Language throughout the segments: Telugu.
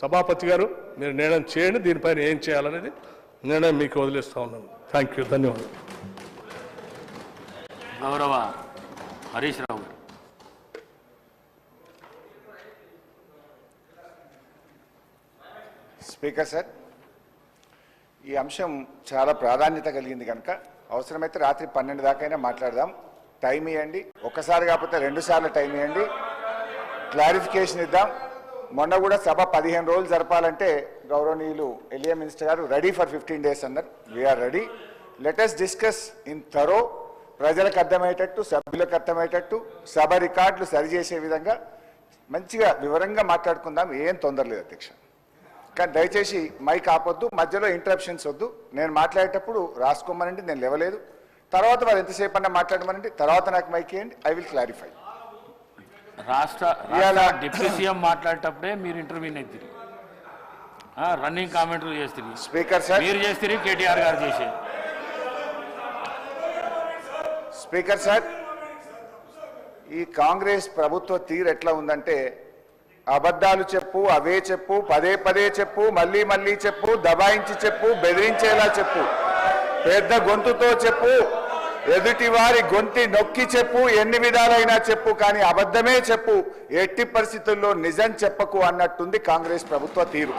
సభాపతి గారు మీరు నిర్ణయం చేయండి దీనిపైన ఏం చేయాలనేది నిర్ణయం మీకు వదిలేస్తా ఉన్నాను. థ్యాంక్ యూ ధన్యవాదాలు. గౌరవ హరీష్ రావు గారు. స్పీకర్ సార్ ఈ అంశం చాలా ప్రాధాన్యత కలిగింది కనుక అవసరమైతే రాత్రి పన్నెండు దాకైనా మాట్లాడదాం. టైం ఇవ్వండి ఒక్కసారి కాకపోతే రెండు సార్లు టైం ఇవ్వండి క్లారిఫికేషన్ ఇద్దాం. మొన్న కూడా సభ పదిహేను రోజులు జరపాలంటే గౌరవనీయులు ఎలియా మినిస్టర్ గారు రెడీ ఫర్ ఫిఫ్టీన్ డేస్ అన్నారు. We are ready latest discuss in thorough ప్రజలకు అర్థమయ్యేటట్టు సభ్యులకు అర్థమయ్యేటట్టు సభ రికార్డులు సరిచేసే విధంగా మంచిగా వివరంగా మాట్లాడుకుందాం. ఏం తొందర లేదు అధ్యక్ష. కానీ దయచేసి మైక్ ఆపొద్దు. మధ్యలో ఇంటరప్షన్స్ వద్దు. నేను మాట్లాడేటప్పుడు రాసుకోమనండి. నేను లేవలేదు. తర్వాత వారు ఎంతసేపు అన్నా మాట్లాడమనండి. తర్వాత నాకు మైక్ ఇవ్వండి ఐ విల్ క్లారిఫై రాష్ట్ర డిప్యూటీ సీఎం మాట్లాడేటప్పుడే మీరు ఇంటర్వ్యూన్ అవుతుంది రన్నింగ్ కామెంటరీ చేస్తుంది స్పీకర్ సార్ మీరు చేస్తుంది కేటీఆర్ గారు చేసేది స్పీకర్ సార్ ఈ కాంగ్రెస్ ప్రభుత్వ తీరు ఎట్లా ఉందంటే అబద్ధాలు చెప్పు అవే చెప్పు పదే పదే చెప్పు మళ్ళీ మళ్ళీ చెప్పు దబాయించి చెప్పు బెదిరించేలా చెప్పు. పెద్ద గొంతుతో చెప్పు. ఎదుటి వారి గొంతి నొక్కి చెప్పు ఎన్ని విధాలైనా చెప్పు కానీ అబద్ధమే చెప్పు. ఎట్టి పరిస్థితుల్లో నిజం చెప్పకు అన్నట్టుంది కాంగ్రెస్ ప్రభుత్వ తీరు.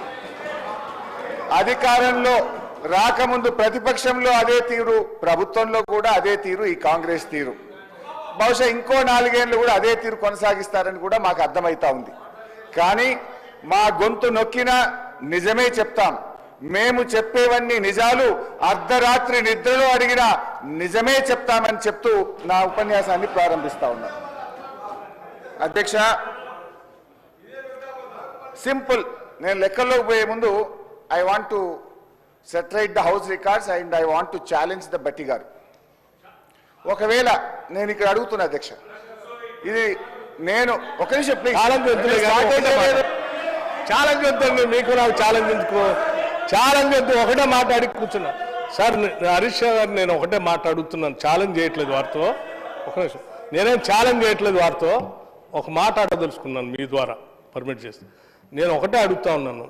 అధికారంలో రాకముందు ప్రతిపక్షంలో అదే తీరు ప్రభుత్వంలో కూడా అదే తీరు ఈ కాంగ్రెస్ తీరు. బహుశా ఇంకో నాలుగేళ్ళు కూడా అదే తీరు కొనసాగిస్తారని కూడా మాకు అర్థమవుతా ఉంది. కానీ మా గొంతు నొక్కినా నిజమే చెప్తాం. మేము చెప్పేవన్నీ నిజాలు అర్ధరాత్రి నిద్రలో అడిగినా నిజమే చెప్తామని చెప్తూ నా ఉపన్యాసాన్ని ప్రారంభిస్తా ఉన్నా. అధ్యక్ష సింపుల్. నేను లెక్కల్లోకి పోయే ముందు I want to set right the house records and I want to challenge the Bhatti గారు. ఒకవేళ నేను ఇక్కడ అడుగుతున్నా అధ్యక్ష ఇది నేను ఒక నిమిషం ప్లీజ్ ఛాలెంజ్. ఛాలెంజ్ వద్దండి మీకు నాకు ఛాలెంజ్ ఎందుకు? ఛాలెంజ్ వద్దు ఒకటే మాట్లాడి కూర్చున్నా. సార్ హరీష్ గారు నేను ఒకటే మాట్లాడుతున్నాను. ఛాలెంజ్ చేయట్లేదు వారితో. ఒక నిమిషం. నేనేం ఛాలెంజ్ చేయట్లేదు వారితో. ఒక మాట అడగదలుచుకున్నాను మీ ద్వారా. పర్మిట్ చేసి. నేను ఒకటే అడుగుతా ఉన్నాను.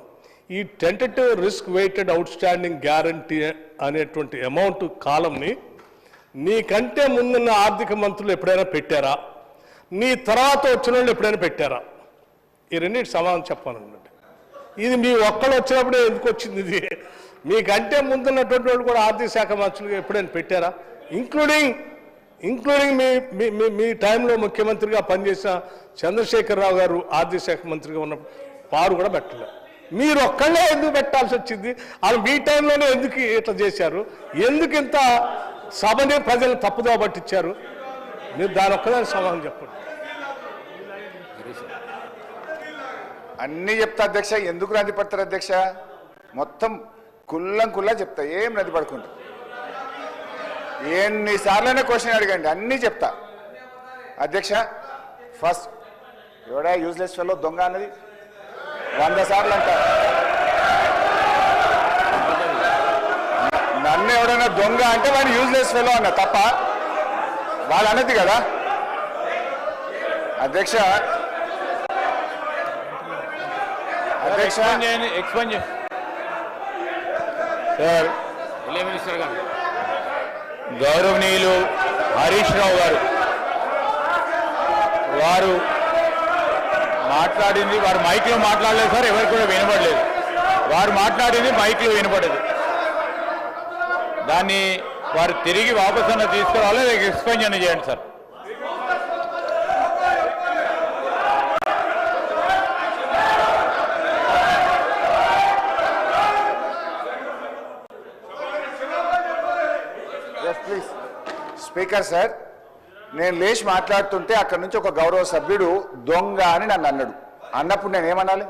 ఈ tentative risk weighted outstanding guarantee అనేటువంటి అమౌంట్ కాలంని నీకంటే ముందున్న ఆర్థిక మంత్రులు ఎప్పుడైనా పెట్టారా? నీ తర్వాత వచ్చిన వాళ్ళు ఎప్పుడైనా పెట్టారా? ఈ రెండింటి సమాధానం చెప్పాలండి. ఇది మీ ఒక్కళ్ళు వచ్చినప్పుడే ఎందుకు వచ్చింది ఇది? మీకంటే ముందున్నటువంటి వాళ్ళు కూడా ఆర్థిక శాఖ మంత్రులుగా ఎప్పుడైనా పెట్టారా? ఇంక్లూడింగ్ ఇంక్లూడింగ్ మీ మీ మీ- మీ టైంలో ముఖ్యమంత్రిగా పనిచేసిన చంద్రశేఖరరావు గారు ఆర్థిక శాఖ మంత్రిగా ఉన్నప్పుడు వారు కూడా పెట్టలేదు మీరు ఒక్కళ్ళే ఎందుకు పెట్టాల్సి వచ్చింది? అది మీ టైంలోనే ఎందుకు ఇట్లా చేశారు? ఎందుకు ఇంత సభని ప్రజలు తప్పుదోవ పట్టించారు? మీరు దాని ఒక్కదాని సమాధానం చెప్పండి. అన్ని చెప్తా అధ్యక్ష. ఎందుకు రంది పడతారు అధ్యక్ష? మొత్తం కుల్లం కుల్లా చెప్తా. ఏం నది పడుకుంటా ఎన్నిసార్లైనా క్వశ్చన్ అడగండి. అన్నీ చెప్తా. అధ్యక్ష ఫస్ట్ ఎవడా యూజ్లెస్ ఫెలో దొంగ అన్నది? వంద సార్లు అంట. నన్ను ఎవడైనా దొంగ అంటే వాడిని యూజ్లెస్ ఫెలో అన్న తప్ప వాళ్ళు అన్నది కదా? అధ్యక్ష అధ్యక్ష. ఎక్స్ప్లెయిన్ చేయండి సార్ మినిస్టర్ గారు. గౌరవనీయులు హరీష్ రావు గారు వారు మాట్లాడింది వారు మైక్లో మాట్లాడలేదు సార్ ఎవరికి కూడా వినపడలేదు. వారు మాట్లాడింది మైక్లో వినపడదు. దాన్ని వారు తిరిగి వాపస్ అన్న తీసుకురావాలి ఎక్స్ప్లెయిన్ చేయండి sir yes please speaker sir నేను లేచి మాట్లాడుతుంటే అక్కడ నుంచి ఒక గౌరవ సభ్యుడు దొంగ అని నన్ను అన్నాడు. అన్నప్పుడు నేను ఏమనాలి?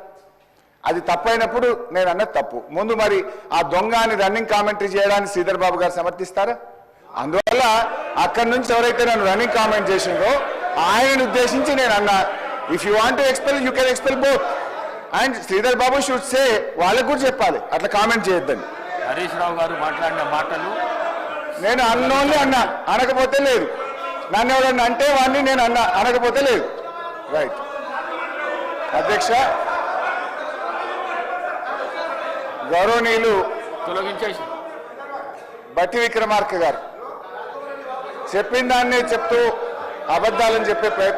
అది తప్పైనప్పుడు నేను అన్నది తప్పు. ముందు మరి ఆ దొంగ అని రన్నింగ్ కామెంటరీ చేయడానికి శ్రీధర్ బాబు గారు సమర్థిస్తారా? అందువల్ల అక్కడి నుంచి ఎవరైతే నన్ను రన్నింగ్ కామెంట్ చేసిందో ఆయనను ఉద్దేశించి నేను అన్నా. If you want expel you can expel both and Sridhar Babu should say వాళ్ళకు కూడా చెప్పాలి. అట్లా కామెంట్ చేయొద్దని. హరీష్ రావు గారు మాట్లాడిన మాటలు నేను అన్నోన్లీ అన్నా. అనకపోతే లేదు. నన్ను ఎవరన్నా అంటే వాడిని నేను అన్నా. అనకపోతే లేదు. రైట్ అధ్యక్ష. గౌరవనీయులు తొలగించేసి. బట్టి విక్రమార్క గారు. చెప్పిన దాన్నే చెప్తూ అబద్ధాలని చెప్పే ప్రయత్నం